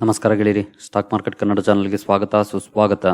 ನಮಸ್ಕಾರ ಗೆಳೆಯರಿ. Stock market Kannada ಚಾನಲ್ಗೆ ಸ್ವಾಗತ, ಸುಸ್ವಾಗತ.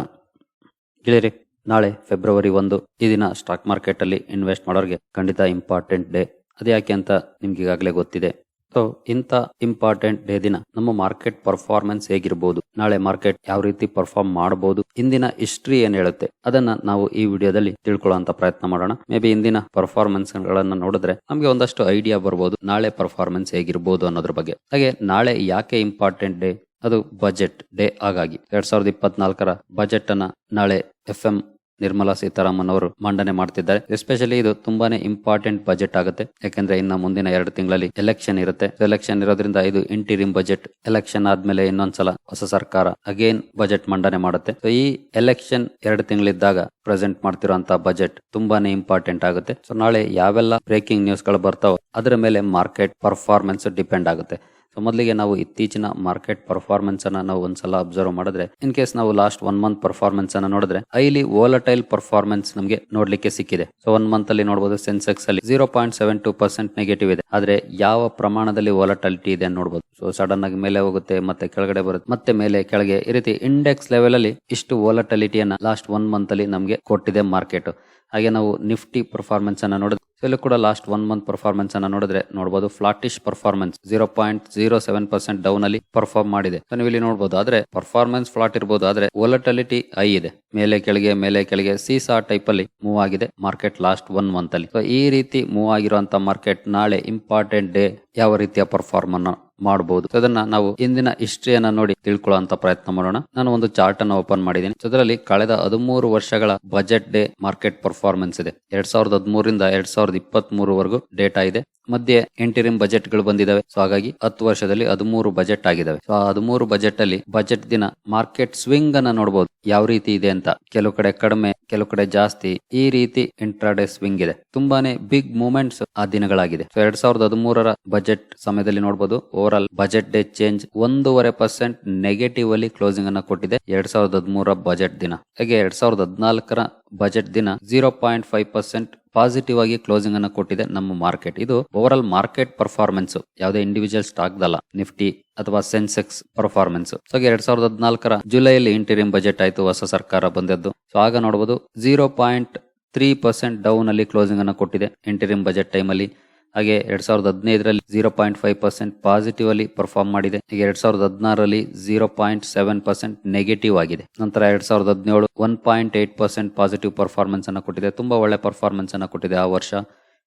ಗೆಳೆಯರಿ, ನಾಳೆ ಫೆಬ್ರವರಿ ಒಂದು, ಈ ದಿನ ಸ್ಟಾಕ್ ಮಾರ್ಕೆಟ್ ಅಲ್ಲಿ ಇನ್ವೆಸ್ಟ್ ಮಾಡೋರಿಗೆ ಖಂಡಿತ ಇಂಪಾರ್ಟೆಂಟ್ ಡೇ ಅದ್ಯಾಕೆ ಅಂತ ನಿಮ್ಗೆ ಈಗಾಗಲೇ ಗೊತ್ತಿದೆ. ಸೊ ಇಂಥ ಇಂಪಾರ್ಟೆಂಟ್ ಡೇ ದಿನ ನಮ್ಮ ಮಾರ್ಕೆಟ್ ಪರ್ಫಾರ್ಮೆನ್ಸ್ ಹೇಗಿರ್ಬೋದು, ನಾಳೆ ಮಾರ್ಕೆಟ್ ಯಾವ ರೀತಿ ಪರ್ಫಾರ್ಮ್ ಮಾಡಬಹುದು ಇಂದಿನ ಹಿಸ್ಟ್ರಿ ಏನ್ ಹೇಳುತ್ತೆ, ಅದನ್ನ ನಾವು ಈ ವಿಡಿಯೋದಲ್ಲಿ ತಿಳ್ಕೊಳ್ಳುವಂತ ಪ್ರಯತ್ನ ಮಾಡೋಣ. ಮೇ ಬಿ ಇಂದಿನ ಪರ್ಫಾರ್ಮೆನ್ಸ್ ಗಳನ್ನ ನೋಡಿದ್ರೆ ನಮಗೆ ಒಂದಷ್ಟು ಐಡಿಯಾ ಬರ್ಬೋದು, ನಾಳೆ ಪರ್ಫಾರ್ಮೆನ್ಸ್ ಹೇಗಿರ್ಬೋದು ಅನ್ನೋದ್ರ ಬಗ್ಗೆ. ಹಾಗೆ ನಾಳೆ ಯಾಕೆ ಇಂಪಾರ್ಟೆಂಟ್ ಡೇ ಅದು ಬಜೆಟ್ ಡೇ ಹಾಗಾಗಿ ಎರಡ್ ಸಾವಿರದ ಇಪ್ಪತ್ನಾಲ್ಕರ ಬಜೆಟ್ ಅನ್ನ ನಾಳೆ ಎಫ್ ಎಂ ನಿರ್ಮಲಾ ಸೀತಾರಾಮನ್ ಅವರು ಮಂಡನೆ ಮಾಡ್ತಿದ್ದಾರೆ. ಎಸ್ಪೆಷಲಿ ಇದು ತುಂಬಾನೇ ಇಂಪಾರ್ಟೆಂಟ್ ಬಜೆಟ್ ಆಗುತ್ತೆ. ಯಾಕಂದ್ರೆ ಇನ್ನ ಮುಂದಿನ ಎರಡು ತಿಂಗಳಲ್ಲಿ ಎಲೆಕ್ಷನ್ ಇರುತ್ತೆ. ಎಲೆಕ್ಷನ್ ಇರೋದ್ರಿಂದ ಇದು ಇಂಟೀರಿಯಂ ಬಜೆಟ್. ಎಲೆಕ್ಷನ್ ಆದ್ಮೇಲೆ ಇನ್ನೊಂದ್ಸಲ ಹೊಸ ಸರ್ಕಾರ ಅಗೇನ್ ಬಜೆಟ್ ಮಂಡನೆ ಮಾಡುತ್ತೆ. ಸೊ ಈ ಎಲೆಕ್ಷನ್ ಎರಡು ತಿಂಗಳಿದ್ದಾಗ ಪ್ರೆಸೆಂಟ್ ಮಾಡ್ತಿರುವಂತಹ ಬಜೆಟ್ ತುಂಬಾನೇ ಇಂಪಾರ್ಟೆಂಟ್ ಆಗುತ್ತೆ. ಸೊ ನಾಳೆ ಯಾವೆಲ್ಲ ಬ್ರೇಕಿಂಗ್ ನ್ಯೂಸ್ಗಳು ಬರ್ತಾವೋ ಅದರ ಮೇಲೆ ಮಾರ್ಕೆಟ್ ಪರ್ಫಾರ್ಮೆನ್ಸ್ ಡಿಪೆಂಡ್ ಆಗುತ್ತೆ. ಸೊ ಮೊದಲಿಗೆ ನಾವು ಇತ್ತೀಚಿನ ಮಾರ್ಕೆಟ್ ಪರ್ಫಾರ್ಮೆನ್ಸ್ ಅನ್ನ ನಾವು ಒಂದ್ಸಲ ಅಬ್ಸರ್ವ್ ಮಾಡಿದ್ರೆ ಇನ್ ಕೇಸ್ ನಾವು ಲಾಸ್ಟ್ ಒನ್ ಮಂತ್ ಪರ್ಫಾರ್ಮೆನ್ಸ್ ಅನ್ನ ನೋಡಿದ್ರೆ ಐಲಿ ವೋಲಟೈಲ್ ಪರ್ಫಾರ್ಮೆನ್ಸ್ ನಮಗೆ ನೋಡ್ಲಿಕ್ಕೆ ಸಿಕ್ಕಿದೆ. ಸೊ ಒನ್ ಮಂತ್ ಅಲ್ಲಿ ನೋಡಬಹುದು ಸೆನ್ಸೆಕ್ಸ್ ಅಲ್ಲಿ zero point seven two percent negative ಇದೆ. ಆದ್ರೆ ಯಾವ ಪ್ರಮಾಣದಲ್ಲಿ ವಾಲಟಾಲಿಟಿ ಇದೆ ನೋಡಬಹುದು ಸೊ ಸಡನ್ ಆಗಿ ಮೇಲೆ ಹೋಗುತ್ತೆ, ಮತ್ತೆ ಕೆಳಗಡೆ ಬರುತ್ತೆ, ಮತ್ತೆ ಮೇಲೆ ಕೆಳಗೆ ಈ ರೀತಿ ಇಂಡೆಕ್ಸ್ ಲೆವೆಲ್ ಅಲ್ಲಿ ಇಷ್ಟು ವಾಲಟಾಲಿಟಿಯನ್ನ ಲಾಸ್ಟ್ ಒನ್ ಮಂತ್ ಅಲ್ಲಿ ನಮಗೆ ಕೊಟ್ಟಿದೆ ಮಾರ್ಕೆಟ್ ಹಾಗೆ ನಾವು ನಿಫ್ಟಿ ಪರ್ಫಾರ್ಮೆನ್ಸ್ ಅನ್ನ ನೋಡಿದ್ರೆ ಇಲ್ಲೂ ಕೂಡ ಲಾಸ್ಟ್ ಒನ್ ಮಂತ್ ಪರ್ಫಾರ್ಮೆನ್ಸ್ ಅನ್ನ ನೋಡಿದ್ರೆ ನೋಡಬಹುದು flattish performance zero point zero seven percent down ಅಲ್ಲಿ ಪರ್ಫಾರ್ಮ್ ಮಾಡಿದೆ. ಸೊ ನೀವು ಇಲ್ಲಿ ನೋಡಬಹುದು ಆದ್ರೆ ಪರ್ಫಾರ್ಮೆನ್ಸ್ ಫ್ಲಾಟ್ ಇರಬಹುದು ಆದ್ರೆ ವೊಲಟಲಿಟಿ ಐ ಇದೆ. ಮೇಲೆ ಕೆಳಗೆ ಮೇಲೆ ಕೆಳಗೆ ಸೀಸಾ ಟೈಪ್ ಅಲ್ಲಿ ಮೂವ್ ಆಗಿದೆ. ಮಾರ್ಕೆಟ್ ಲಾಸ್ಟ್ ಒನ್ ಮಂತ್ ಅಲ್ಲಿ. ಸೊ ಈ ರೀತಿ ಮೂವ್ ಆಗಿರುವಂತ ಮಾರ್ಕೆಟ್ ನಾಳೆ ಇಂಪಾರ್ಟೆಂಟ್ ಡೇ ಯಾವ ರೀತಿಯ ಪರ್ಫಾರ್ಮ್ ಅನ್ನ ಮಾಡಬಹುದು ಅದನ್ನ ನಾವು ಇಂದಿನ ಹಿಸ್ಟ್ರಿಯನ್ನ ನೋಡಿ ತಿಳ್ಕೊಳ್ಳುವಂತ ಪ್ರಯತ್ನ ಮಾಡೋಣ. ನಾನು ಒಂದು ಚಾರ್ಟ್ ಅನ್ನು ಓಪನ್ ಮಾಡಿದ್ದೀನಿ. ಅದರಲ್ಲಿ ಕಳೆದ ಹದಿಮೂರು ವರ್ಷಗಳ ಬಜೆಟ್ ಡೇ ಮಾರ್ಕೆಟ್ ಪರ್ಫಾರ್ಮೆನ್ಸ್ ಇದೆ. ಎರಡ್ ಸಾವಿರದ ಹದಿಮೂರಿಂದ ಎರಡ್ ಸಾವಿರದ ಇಪ್ಪತ್ತ್ ಮೂರವರೆಗೂ ಡೇಟಾ ಇದೆ. ಮಧ್ಯೆ ಎಂಟಿರಿಂ ಬಜೆಟ್ಗಳು ಬಂದಿದಾವೆ. ಸೊ ಹಾಗಾಗಿ ಹತ್ತು ವರ್ಷದಲ್ಲಿ ಹದಿಮೂರು ಬಜೆಟ್ ಆಗಿದಾವೆ. ಸೊ ಆ ಹದಿಮೂರು ಬಜೆಟ್ ಅಲ್ಲಿ ಬಜೆಟ್ ದಿನ ಮಾರ್ಕೆಟ್ ಸ್ವಿಂಗ್ ಅನ್ನ ನೋಡಬಹುದು ಯಾವ ರೀತಿ ಇದೆ ಅಂತ. ಕೆಲವು ಕಡೆ ಕಡಿಮೆ, ಕೆಲವು ಕಡೆ ಜಾಸ್ತಿ. ಈ ರೀತಿ ಇಂಟ್ರಾಡೇ ಸ್ವಿಂಗ್ ಇದೆ. ತುಂಬಾನೇ ಬಿಗ್ ಮೂವ್ಮೆಂಟ್ಸ್ ಆ ದಿನಗಳಾಗಿದೆ. ಸೊ ಎರಡ್ ಸಾವಿರದ ಹದಿಮೂರರ ಬಜೆಟ್ ಸಮಯದಲ್ಲಿ ನೋಡಬಹುದು overall budget day change ಒಂದೂವರೆ ಪರ್ಸೆಂಟ್ ನೆಗೆಟಿವ್ ಅಲ್ಲಿ ಕ್ಲೋಸಿಂಗ್ ಅನ್ನ ಕೊಟ್ಟಿದೆ. ಎರಡ್ ಸಾವಿರದ ಹದಿಮೂರ ಬಜೆಟ್ ದಿನ. ಹಾಗೆ ಎರಡ್ ಸಾವಿರದ ಹದಿನಾಲ್ಕರ ಬಜೆಟ್ ದಿನ zero point five percent positive ಆಗಿ ಕ್ಲೋಸಿಂಗ್ ಅನ್ನ ಕೊಟ್ಟಿದೆ ನಮ್ಮ ಮಾರ್ಕೆಟ್ ಇದು ಓವರ್ ಆಲ್ ಮಾರ್ಕೆಟ್ ಪರ್ಫಾರ್ಮೆನ್ಸ್ ಯಾವುದೇ ಇಂಡಿವಿಜುವಲ್ ಸ್ಟಾಕ್ ದಲ್ಲ ನಿಫ್ಟಿ ಅಥವಾ ಸೆನ್ಸೆಕ್ಸ್ ಪರ್ಫಾರ್ಮೆನ್ಸ್ ಸೊ ಎರಡ್ ಸಾವಿರದ ಹದಿನಾಲ್ಕರ ಜುಲೈಲಿ ಇಂಟೀರಿಯಂ ಬಜೆಟ್ ಆಯ್ತು, ಹೊಸ ಸರ್ಕಾರ ಬಂದದ್ದು. ಸೊ ಆಗ ನೋಡಬಹುದು zero point three percent down ಅಲ್ಲಿ ಕ್ಲೋಸಿಂಗ್ ಅನ್ನ ಕೊಟ್ಟಿದೆ ಇಂಟೀರಿಯಂ ಬಜೆಟ್ ಟೈಮ್ ಅಲ್ಲಿ. ಹಾಗೆ ಎರಡ್ ಸಾವಿರದ ಹದಿನೈದರಲ್ಲಿ zero point five percent positive ಅಲ್ಲಿ ಪರ್ಫಾರ್ಮ್ ಮಾಡಿದೆ. ಈಗ ಎರಡ್ ಸಾವಿರದ ಹದಿನಾರಲ್ಲಿ zero point seven percent negative ಆಗಿದೆ. ನಂತರ ಎರಡ್ ಸಾವಿರದ ಹದಿನೇಳು one point eight percent positive performance ಅನ್ನು ಕೊಟ್ಟಿದೆ. ತುಂಬಾ ಒಳ್ಳೆ ಪರ್ಫಾರ್ಮೆನ್ಸ್ ಅನ್ನು ಕೊಟ್ಟಿದೆ ಆ ವರ್ಷ.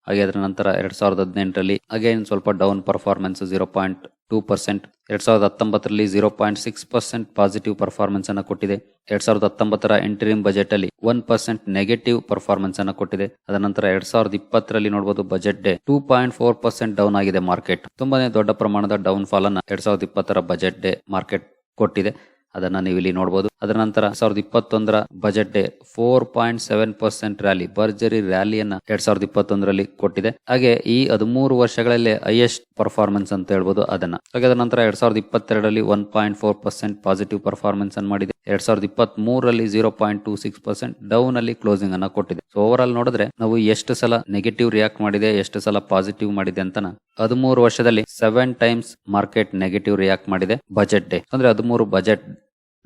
ಹಾಗೆ ಅದರ ನಂತರ ಎರಡ್ ಸಾವಿರದ ಹದಿನೆಂಟರಲ್ಲಿ ಅಗೇನ್ ಸ್ವಲ್ಪ down performance zero point two percent, ಎರಡು ಸಾವಿರದ ಹತ್ತೊಂಬತ್ತರಲ್ಲಿ zero point six percent positive performance ಅನ್ನು ಕೊಟ್ಟಿದೆ. ಎರಡ್ ಸಾವಿರದ ಹತ್ತೊಂಬತ್ತರ ಇಂಟರಿಂ ಬಜೆಟ್ ಅಲ್ಲಿ ಒನ್ ಪರ್ಸೆಂಟ್ ನೆಗೆಟಿವ್ ಪರ್ಫಾರ್ಮೆನ್ಸ್ ಅನ್ನು ಕೊಟ್ಟಿದೆ. ಅದನಂತರ ಎರಡ್ ಸಾವಿರದ ಇಪ್ಪತ್ತರಲ್ಲಿ ನೋಡಬಹುದು budget day two point four percent down ಆಗಿದೆ ಮಾರ್ಕೆಟ್ ತುಂಬಾನೇ ದೊಡ್ಡ ಪ್ರಮಾಣದ ಡೌನ್ ಫಾಲ್ ಅನ್ನ ಎರಡ್ ಸಾವಿರದ ಇಪ್ಪತ್ತರ ಬಜೆಟ್ ಡೇ ಮಾರ್ಕೆಟ್ ಕೊಟ್ಟಿದೆ. ಅದನ್ನ ನೀವು ಇಲ್ಲಿ ನೋಡಬಹುದು ಅದರ ನಂತರ ಸಾವಿರದ ಇಪ್ಪತ್ತೊಂದರ budget day four point seven percent rally ಭರ್ಜರಿ ರ್ಯಾಲಿಯನ್ನ ಎರಡ್ ಸಾವಿರದ ಇಪ್ಪತ್ತೊಂದರಲ್ಲಿ ಕೊಟ್ಟಿದೆ. ಹಾಗೆ ಈ ಹದಿಮೂರು ವರ್ಷಗಳಲ್ಲಿ ಹೈಯೆಸ್ಟ್ ಪರ್ಫಾರ್ಮೆನ್ಸ್ ಅಂತ ಹೇಳ್ಬೋದು ಅದನ್ನ. ಹಾಗೆ ಅದರ ನಂತರ ಎರಡ್ ಸಾವಿರದ ಇಪ್ಪತ್ತೆರಡರಲ್ಲಿ one point four percent positive performance ಅನ್ನು ಮಾಡಿದೆ. ಎರಡ್ ಸಾವಿರದ ಇಪ್ಪತ್ತ್ ಮೂರರಲ್ಲಿ zero point two six percent down ಅಲ್ಲಿ ಕ್ಲೋಸಿಂಗ್ ಅನ್ನ ಕೊಟ್ಟಿದೆ. ಸೊ ಓವರ್ ಆಲ್ ನೋಡಿದ್ರೆ ನಾವು ಎಷ್ಟು ಸಲ ನೆಗೆಟಿವ್ ರಿಯಾಕ್ಟ್ ಮಾಡಿದೆ, ಎಷ್ಟು ಸಲ ಪಾಸಿಟಿವ್ ಮಾಡಿದೆ ಅಂತ ಹದಿಮೂರು ವರ್ಷದಲ್ಲಿ seven times market negative react ಮಾಡಿದೆ ಬಜೆಟ್ ಡೇ ಅಂದ್ರೆ ಹದಿಮೂರು ಬಜೆಟ್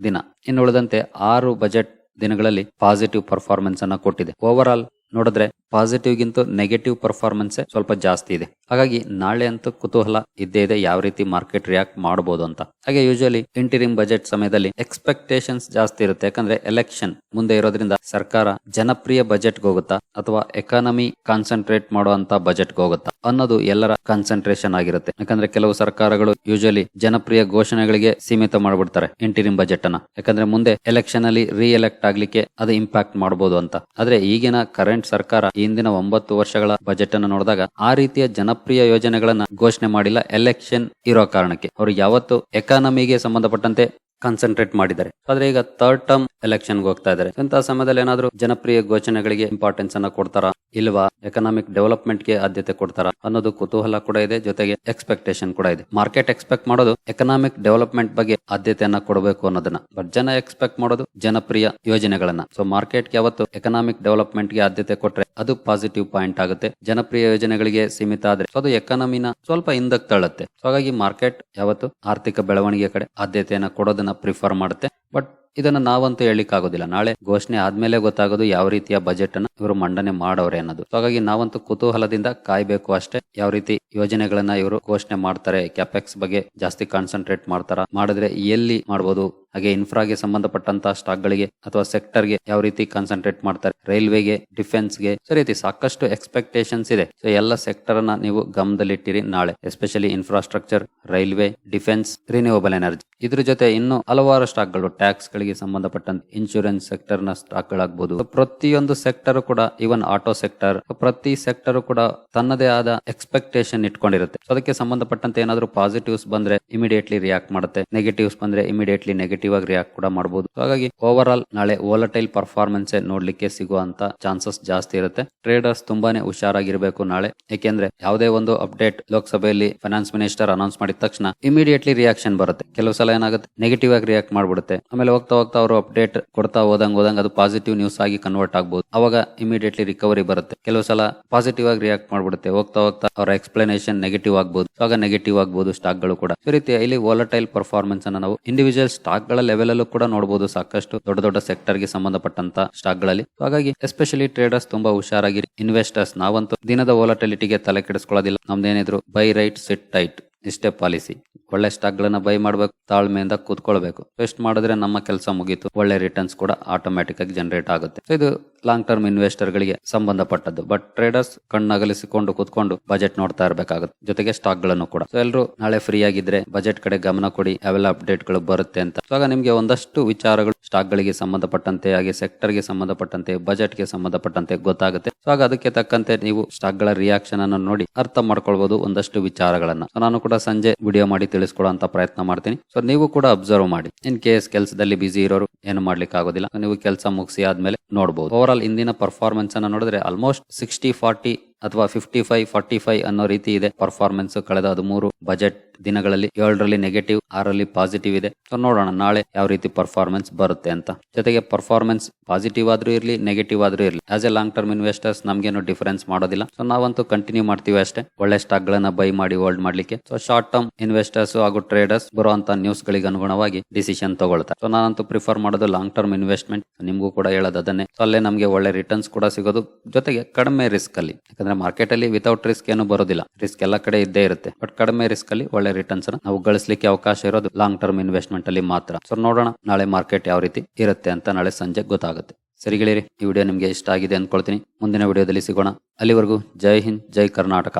ದಿನ. ಇನ್ನು ಉಳಿದಂತೆ ಆರು ಬಜೆಟ್ ದಿನಗಳಲ್ಲಿ ಪಾಸಿಟಿವ್ ಪರ್ಫಾರ್ಮೆನ್ಸ್ ಅನ್ನ ಕೊಟ್ಟಿದೆ. ಓವರ್ ಆಲ್ ನೋಡಿದ್ರೆ ಪಾಸಿಟಿವ್ ಗಿಂತ ನೆಗೆಟಿವ್ ಪರ್ಫಾರ್ಮೆನ್ಸ್ ಸ್ವಲ್ಪ ಜಾಸ್ತಿ ಇದೆ. ಹಾಗಾಗಿ ನಾಳೆ ಅಂತೂ ಕುತೂಹಲ ಇದ್ದೇ ಇದೆ ಯಾವ ರೀತಿ ಮಾರ್ಕೆಟ್ ರಿಯಾಕ್ಟ್ ಮಾಡಬಹುದು ಅಂತ. ಹಾಗೆ ಯೂಶಲಿ ಇಂಟೀರಿಯಂ ಬಜೆಟ್ ಸಮಯದಲ್ಲಿ ಎಕ್ಸ್ಪೆಕ್ಟೇಷನ್ಸ್ ಜಾಸ್ತಿ ಇರುತ್ತೆ. ಯಾಕಂದ್ರೆ ಎಲೆಕ್ಷನ್ ಮುಂದೆ ಇರೋದ್ರಿಂದ ಸರ್ಕಾರ ಜನಪ್ರಿಯ ಬಜೆಟ್ ಹೋಗುತ್ತಾ ಅಥವಾ ಎಕಾನಮಿ ಕಾನ್ಸಂಟ್ರೇಟ್ ಮಾಡುವಂತ ಬಜೆಟ್ ಹೋಗುತ್ತಾ ಅನ್ನೋದು ಎಲ್ಲರ ಕಾನ್ಸಂಟ್ರೇಷನ್ ಆಗಿರುತ್ತೆ. ಯಾಕಂದ್ರೆ ಕೆಲವು ಸರ್ಕಾರಗಳು ಯೂಶಲಿ ಜನಪ್ರಿಯ ಘೋಷಣೆಗಳಿಗೆ ಸೀಮಿತ ಮಾಡ್ಬಿಡ್ತಾರೆ ಇಂಟೀರಿಯಂ ಬಜೆಟ್ ಅನ್ನ. ಯಾಕಂದ್ರೆ ಮುಂದೆ ಎಲೆಕ್ಷನ್ ಅಲ್ಲಿ ರೀ ಎಲೆಕ್ಟ್ ಆಗ್ಲಿಕ್ಕೆ ಅದು ಇಂಪ್ಯಾಕ್ಟ್ ಮಾಡಬಹುದು ಅಂತ. ಆದ್ರೆ ಈಗಿನ ಕರೆಂಟ್ ಸರ್ಕಾರ ಹಿಂದಿನ ಒಂಬತ್ತು ವರ್ಷಗಳ ಬಜೆಟ್ ಅನ್ನು ನೋಡಿದಾಗ ಆ ರೀತಿಯ ಜನಪ್ರಿಯ ಯೋಜನೆಗಳನ್ನ ಘೋಷಣೆ ಮಾಡಿಲ್ಲ ಎಲೆಕ್ಷನ್ ಇರೋ ಕಾರಣಕ್ಕೆ. ಅವರು ಯಾವತ್ತು ಎಕಾನಮಿಗೆ ಸಂಬಂಧಪಟ್ಟಂತೆ ಕಾನ್ಸಂಟ್ರೇಟ್ ಮಾಡಿದ್ದಾರೆ. ಆದ್ರೆ ಈಗ ಥರ್ಡ್ ಟರ್ಮ್ ಎಲೆಕ್ಷನ್ಗೆ ಹೋಗ್ತಾ ಇದ್ದಾರೆ ಇಂತಹ ಸಮಯದಲ್ಲಿ ಏನಾದ್ರು ಜನಪ್ರಿಯ ಘೋಷಣೆಗಳಿಗೆ ಇಂಪಾರ್ಟೆನ್ಸ್ ಅನ್ನ ಕೊಡ್ತಾರಾ? ಇಲ್ವಾ? ಎಕನಾಮಿಕ್ ಡೆವಲಪ್ಮೆಂಟ್ಗೆ ಆದ್ಯತೆ ಕೊಡ್ತಾರಾ? ಅನ್ನೋದು ಕುತೂಹಲ ಕೂಡ ಇದೆ, ಜೊತೆಗೆ ಎಕ್ಸ್ಪೆಕ್ಟೇಷನ್ ಕೂಡ ಇದೆ. ಮಾರ್ಕೆಟ್ ಎಕ್ಸ್ಪೆಕ್ಟ್ ಮಾಡೋದು ಎಕನಾಮಿಕ್ ಡೆವಲಪ್ಮೆಂಟ್ ಬಗ್ಗೆ ಆದ್ಯತೆಯನ್ನ ಕೊಡಬೇಕು ಅನ್ನೋದನ್ನ. ಬಟ್ ಜನ ಎಕ್ಸ್ಪೆಕ್ಟ್ ಮಾಡೋದು ಜನಪ್ರಿಯ ಯೋಜನೆಗಳನ್ನ. ಸೊ ಮಾರ್ಕೆಟ್ಗೆ ಯಾವತ್ತು ಎಕನಾಮಿಕ್ ಡೆವಲಪ್ಮೆಂಟ್ಗೆ ಆದ್ಯತೆ ಕೊಟ್ರೆ ಅದು ಪಾಸಿಟಿವ್ ಪಾಯಿಂಟ್ ಆಗುತ್ತೆ. ಜನಪ್ರಿಯ ಯೋಜನೆಗಳಿಗೆ ಸೀಮಿತ ಆದ್ರೆ ಸೊ ಅದು ಎಕಾನಮಿನ ಸ್ವಲ್ಪ ಹಿಂದಕ್ಕೆ ತಳ್ಳುತ್ತೆ. ಸೊ ಹಾಗಾಗಿ ಮಾರ್ಕೆಟ್ ಯಾವತ್ತು ಆರ್ಥಿಕ ಬೆಳವಣಿಗೆ ಕಡೆ ಆದ್ಯತೆಯನ್ನ ಕೊಡೋದನ್ನ ಪ್ರಿಫರ್ ಮಾಡುತ್ತೆ. ಬಟ್ ಇದನ್ನ ನಾವಂತೂ ಹೇಳಿಕ್ ಆಗೋದಿಲ್ಲ ನಾಳೆ ಘೋಷಣೆ ಆದ್ಮೇಲೆ ಗೊತ್ತಾಗೋದು ಯಾವ ರೀತಿಯ ಬಜೆಟ್ ಅನ್ನ ಇವರು ಮಂಡನೆ ಮಾಡೋರೆ ಅನ್ನೋದು. ಹಾಗಾಗಿ ನಾವಂತೂ ಕುತೂಹಲದಿಂದ ಕಾಯ್ಬೇಕು ಅಷ್ಟೇ. ಯಾವ ರೀತಿ ಯೋಜನೆಗಳನ್ನ ಇವರು ಘೋಷಣೆ ಮಾಡ್ತಾರೆ ಕ್ಯಾಪೆಕ್ಸ್ ಬಗ್ಗೆ ಜಾಸ್ತಿ ಕಾನ್ಸಂಟ್ರೇಟ್ ಮಾಡ್ತಾರ, ಮಾಡಿದ್ರೆ ಎಲ್ಲಿ ಮಾಡಬಹುದು ಹಾಗೆ ಇನ್ಫ್ರಾಗೆ ಸಂಬಂಧಪಟ್ಟಂತ ಸ್ಟಾಕ್ ಗಳಿಗೆ ಅಥವಾ ಸೆಕ್ಟರ್ಗೆ ಯಾವ ರೀತಿ ಕಾನ್ಸಂಟ್ರೇಟ್ ಮಾಡ್ತಾರೆ ರೈಲ್ವೆಗೆ ಡಿಫೆನ್ಸ್ಗೆ, ಸೊ ರೀತಿ ಸಾಕಷ್ಟು ಎಕ್ಸ್ಪೆಕ್ಟೇಷನ್ಸ್ ಇದೆ. ಸೊ ಎಲ್ಲ ಸೆಕ್ಟರ್ ಅನ್ನ ನೀವು ಗಮನದಲ್ಲಿಟ್ಟಿರಿ ನಾಳೆ. Especially infrastructure railway defence renewable energy ಇದ್ರ ಜೊತೆ ಇನ್ನು ಹಲವಾರು ಸ್ಟಾಕ್ಗಳು ಟ್ಯಾಕ್ಸ್ ಗಳಿಗೆ ಸಂಬಂಧಪಟ್ಟಂತೆ ಇನ್ಶೂರೆನ್ಸ್ ಸೆಕ್ಟರ್ನ ಸ್ಟಾಕ್ ಗಳಾಗಬಹುದು ಪ್ರತಿಯೊಂದು ಸೆಕ್ಟರ್ ಕೂಡ ಇವನ್ ಆಟೋ ಸೆಕ್ಟರ್ ಪ್ರತಿ ಸೆಕ್ಟರ್ ಕೂಡ ತನ್ನದೇ ಆದ ಎಕ್ಸ್ಪೆಕ್ಟೇಷನ್ ಇಟ್ಕೊಂಡಿರುತ್ತೆ. ಅದಕ್ಕೆ ಸಂಬಂಧಪಟ್ಟಂತೆ ಏನಾದ್ರು ಪಾಸಿಟಿವ್ಸ್ ಬಂದ್ರೆ ಇಮಿಡಿಯೇಟ್ಲಿ ರಿಯಾಕ್ಟ್ ಮಾಡುತ್ತೆ. ನೆಗೆಟಿವ್ಸ್ ಬಂದ್ರೆ ಇಮಿಡಿಯೇಟ್ಲಿ ನೆಗೆಟಿವ್ ಆಗಿ ರಿಯಾಕ್ಟ್ ಕೂಡ ಮಾಡಬಹುದು ಹಾಗಾಗಿ ಓವರ್ ಆಲ್ ನಾಳೆ ವೋಲಟೈಲ್ ಪರ್ಫಾರ್ಮೆನ್ಸ್ ನೋಡ್ಲಿಕ್ಕೆ ಸಿಗುವಂತ ಚಾನ್ಸಸ್ ಜಾಸ್ತಿ ಇರುತ್ತೆ. ಟ್ರೇಡರ್ಸ್ ತುಂಬಾನೇ ಹುಷಾರಾಗಿರ್ಬೇಕು ನಾಳೆ. ಯಾಕೆಂದ್ರೆ ಯಾವುದೇ ಒಂದು ಅಪ್ಡೇಟ್ ಲೋಕಸಭೆಯಲ್ಲಿ ಫೈನಾನ್ಸ್ ಮಿನಿಸ್ಟರ್ ಅನೌನ್ಸ್ ಮಾಡಿದ ತಕ್ಷಣ ಇಮಿಡಿಯೇಟ್ಲಿ ರಿಯಾಕ್ಷನ್ ಬರುತ್ತೆ. ಕೆಲವು ಸಲ ಏನಾಗುತ್ತೆ ನೆಗೆಟಿವ್ ಆಗಿ ರಿಯಾಕ್ಟ್ ಮಾಡ್ಬಿಡುತ್ತೆ. ಆಮೇಲೆ ಹೋಗ್ತಾ ಹೋಗ್ತಾ ಅವರು ಅಪ್ಡೇಟ್ ಕೊಡ್ತಾ ಹೋದಂಗ್ ಹೋದಂಗ್ ಅದು ಪಾಸಿಟಿವ್ ನ್ಯೂಸ್ ಆಗಿ ಕನ್ವರ್ಟ್ ಆಗ್ಬಹುದು ಅವಾಗ ಇಮಿಡಿಯೇಟ್ಲಿ ರಿಕವರಿ ಬರುತ್ತೆ. ಕೆಲವು ಸಲ ಪಾಸಿಟಿವ್ ಆಗಿ ರಿಯಾಕ್ಟ್ ಮಾಡ್ಬಿಡುತ್ತೆ. ಹೋಗ್ತಾ ಹೋಗ್ತಾ ಅವರ ಎಕ್ಸ್ಪ್ಲನೇಷನ್ ನೆಗೆಟಿವ್ ಆಗಬಹುದು ಆಗ ನೆಗೆಟಿವ್ ಆಗಬಹುದು ಸ್ಟಾಕ್ಗಳು ಕೂಡ. ಈ ರೀತಿ ಇಲ್ಲಿ ವಾಲಟೈಲ್ ಪರ್ಫಾರ್ಮೆನ್ಸ್ ಅನ್ನ ನಾವು ಇಂಡಿವಿಜುವಲ್ ಸ್ಟಾಕ್ಗಳ ಲೆವೆಲ್ ಅಲ್ಲೂ ಕೂಡ ನೋಡಬಹುದು ಸಾಕಷ್ಟು ದೊಡ್ಡ ದೊಡ್ಡ ಸೆಕ್ಟರ್ಗೆ ಸಂಬಂಧಪಟ್ಟಂತ ಸ್ಟಾಕ್ಗಳಲ್ಲಿ. ಹಾಗಾಗಿ ಎಸ್ಪೆಷಲಿ ಟ್ರೇಡರ್ಸ್ ತುಂಬಾ ಹುಷಾರಾಗಿ ಇನ್ವೆಸ್ಟರ್ಸ್ ನಾವಂತೂ ದಿನದ ವಾಲಟಿಲಿಟಿಗೆ ತಲೆ ಕೆಡಿಸ್ಕೊಳ್ಳೋದಿಲ್ಲ. ನಮ್ದೇನಿದ್ರು ಬೈ ರೈಟ್ ಸಿಟ್ ಟೈಟ್ ಇಷ್ಟೇ ಪಾಲಿಸಿ ಒಳ್ಳೆ ಸ್ಟಾಕ್ ಗಳನ್ನ ಬೈ ಮಾಡ್ಬೇಕು, ತಾಳ್ಮೆಯಿಂದ ಕೂತ್ಕೊಳ್ಬೇಕು. ವೆಸ್ಟ್ ಮಾಡಿದ್ರೆ ನಮ್ಮ ಕೆಲಸ ಮುಗೀತು. ಒಳ್ಳೆ ರಿಟರ್ನ್ಸ್ ಕೂಡ ಆಟೋಮ್ಯಾಟಿಕ್ ಆಗಿ ಜನರೇಟ್ ಆಗುತ್ತೆ. ಇದು ಲಾಂಗ್ ಟರ್ಮ್ ಇನ್ವೆಸ್ಟರ್ ಗಳಿಗೆ ಸಂಬಂಧಪಟ್ಟದ್ದು. ಬಟ್ ಟ್ರೇಡರ್ಸ್ ಕಣ್ಣಗಲಿಸಿಕೊಂಡು ಕೂತ್ಕೊಂಡು ಬಜೆಟ್ ನೋಡ್ತಾ ಇರಬೇಕಾಗುತ್ತೆ. ಜೊತೆಗೆ ಸ್ಟಾಕ್ಗಳನ್ನು ಕೂಡ. ಸೊ ಎಲ್ಲರೂ ನಾಳೆ ಫ್ರೀ ಆಗಿದ್ರೆ ಬಜೆಟ್ ಕಡೆ ಗಮನ ಕೊಡಿ. ಅವೆಲ್ಲ ಅಪ್ಡೇಟ್ಗಳು ಬರುತ್ತೆ ಅಂತ. ಆಗ ನಿಮ್ಗೆ ಒಂದಷ್ಟು ವಿಚಾರಗಳು ಸ್ಟಾಕ್ ಗಳಿಗೆ ಸಂಬಂಧಪಟ್ಟಂತೆ, ಹಾಗೆ ಸೆಕ್ಟರ್ಗೆ ಸಂಬಂಧಪಟ್ಟಂತೆ ಬಜೆಟ್ಗೆ ಸಂಬಂಧಪಟ್ಟಂತೆ ಗೊತ್ತಾಗುತ್ತೆ. ಸೊ ಅದಕ್ಕೆ ತಕ್ಕಂತೆ ನೀವು ಸ್ಟಾಕ್ಗಳ ರಿಯಾಕ್ಷನ್ ಅನ್ನು ನೋಡಿ ಅರ್ಥ ಮಾಡ್ಕೊಳ್ಬಹುದು ಒಂದಷ್ಟು ವಿಚಾರಗಳನ್ನ. ನಾನು ಕೂಡ ಸಂಜೆ ವಿಡಿಯೋ ಮಾಡಿ ತಿಳಿಸ್ಕೊಡುವಂತ ಪ್ರಯತ್ನ ಮಾಡ್ತೀನಿ. ಸೊ ನೀವು ಕೂಡ ಅಬ್ಸರ್ವ್ ಮಾಡಿ. ಇನ್ ಕೇಸ್ ಕೆಲಸದಲ್ಲಿ ಬಿಸಿ ಇರೋರು ಏನು ಮಾಡ್ಲಿಕ್ಕೆ ಆಗೋದಿಲ್ಲ, ನೀವು ಕೆಲಸ ಮುಗಿಸಿ ಆದ್ಮೇಲೆ ನೋಡಬಹುದು ಓವರ್ ಆಲ್ ಇಂದಿನ ಪರ್ಫಾರ್ಮೆನ್ಸ್ ಅನ್ನ ನೋಡಿದ್ರೆ ಆಲ್ಮೋಸ್ಟ್ ಸಿಕ್ಸ್ಟಿ ಫಾರ್ಟಿ ಅಥವಾ ಫಿಫ್ಟಿ ಫೈವ್ ಫಾರ್ಟಿ ಫೈವ್ ಅನ್ನೋ ರೀತಿ ಇದೆ ಪರ್ಫಾರ್ಮೆನ್ಸ್ ಕಳೆದ ಹದಿಮೂರು ಬಜೆಟ್ ದಿನಗಳಲ್ಲಿ ಏಳರಲ್ಲಿ ನೆಗೆಟಿವ್ ಆರಲ್ಲಿ ಪಾಸಿಟಿವ್ ಇದೆ. ಸೊ ನೋಡೋಣ, ನಾಳೆ ಯಾವ ರೀತಿ ಪರ್ಫಾರ್ಮೆನ್ಸ್ ಬರುತ್ತೆ ಅಂತ. ಜೊತೆಗೆ ಪರ್ಫಾರ್ಮೆನ್ಸ್ ಪಾಸಿಟಿವ್ ಆದ್ರೂ ಇರಲಿ ನೆಗೆಟಿವ್ ಆದ್ರೂ ಇರಲಿ. As a long term investors ನಮಗೇನು ಡಿಫರೆನ್ಸ್ ಮಾಡೋದಿಲ್ಲ. ಸೊ ನಾವಂತೂ ಕಂಟಿನ್ಯೂ ಮಾಡ್ತೀವಿ ಅಷ್ಟೇ. ಒಳ್ಳೆ ಸ್ಟಾಕ್ ಗಳನ್ನ ಬೈ ಮಾಡಿ ಹೋಲ್ಡ್ ಮಾಡ್ಲಿಕ್ಕೆ. ಸೊ ಶಾರ್ಟ್ ಟರ್ಮ್ ಇನ್ವೆಸ್ಟರ್ಸ್ ಹಾಗೂ ಟ್ರೇಡರ್ಸ್ ಬರುವಂತ ನ್ಯೂಸ್ ಗಳಿಗೆ ಅನುಗುಣವಾಗಿ ಡಿಸಿಷನ್ ತಗೊಳ್ತಾರೆ. ಸೊ ನಾನಂತೂ ಪ್ರಿಫರ್ ಮಾಡೋದು ಲಾಂಗ್ ಟರ್ಮ್ ಇನ್ವೆಸ್ಟ್ಮೆಂಟ್ ನಿಮಗೂ ಕೂಡ ಹೇಳೋದು ಅದನ್ನೇ. ಸೊ ಅಲ್ಲೇ ನಮಗೆ ಒಳ್ಳೆ ರಿಟರ್ನ್ಸ್ ಕೂಡ ಸಿಗೋದು. ಜೊತೆಗೆ ಕಡಿಮೆ ರಿಸ್ಕ್ ಅಲ್ಲಿ. ಯಾಕಂದ್ರೆ ಮಾರ್ಕೆಟ್ ಅಲ್ಲಿ ವಿತೌಟ್ ರಿಸ್ಕ್ ಏನು ಬರೋದಿಲ್ಲ. ರಿಸ್ಕ್ ಎಲ್ಲ ಕಡೆ ಇದ್ದೇ ಇರುತ್ತೆ. ಬಟ್ ಕಡಿಮೆ ರಿಸ್ಕ್ ಅಲ್ಲಿ ಒಳ್ಳೆ ರಿಟರ್ನ್ಸ್ ನಾವು ಗಳಿಸಲಿಕ್ಕೆ ಅವಕಾಶ ಇರೋದು ಲಾಂಗ್ ಟರ್ಮ್ ಇನ್ವೆಸ್ಟ್ಮೆಂಟ್ ಅಲ್ಲಿ ಮಾತ್ರ. ಸೊ ನೋಡೋಣ ನಾಳೆ ಮಾರ್ಕೆಟ್ ಯಾವ ರೀತಿ ಇರುತ್ತೆ ಅಂತ ನಾಳೆ ಸಂಜೆ ಗೊತ್ತಾಗುತ್ತೆ. ಸರಿ ಗೆಳೆಯರಿ, ಈ ವಿಡಿಯೋ ನಿಮಗೆ ಇಷ್ಟ ಆಗಿದೆ ಅಂದ್ಕೊಳ್ತೀನಿ. ಮುಂದಿನ ವಿಡಿಯೋದಲ್ಲಿ ಸಿಗೋಣ. ಅಲ್ಲಿವರೆಗೂ ಜೈ ಹಿಂದ್, ಜೈ ಕರ್ನಾಟಕ.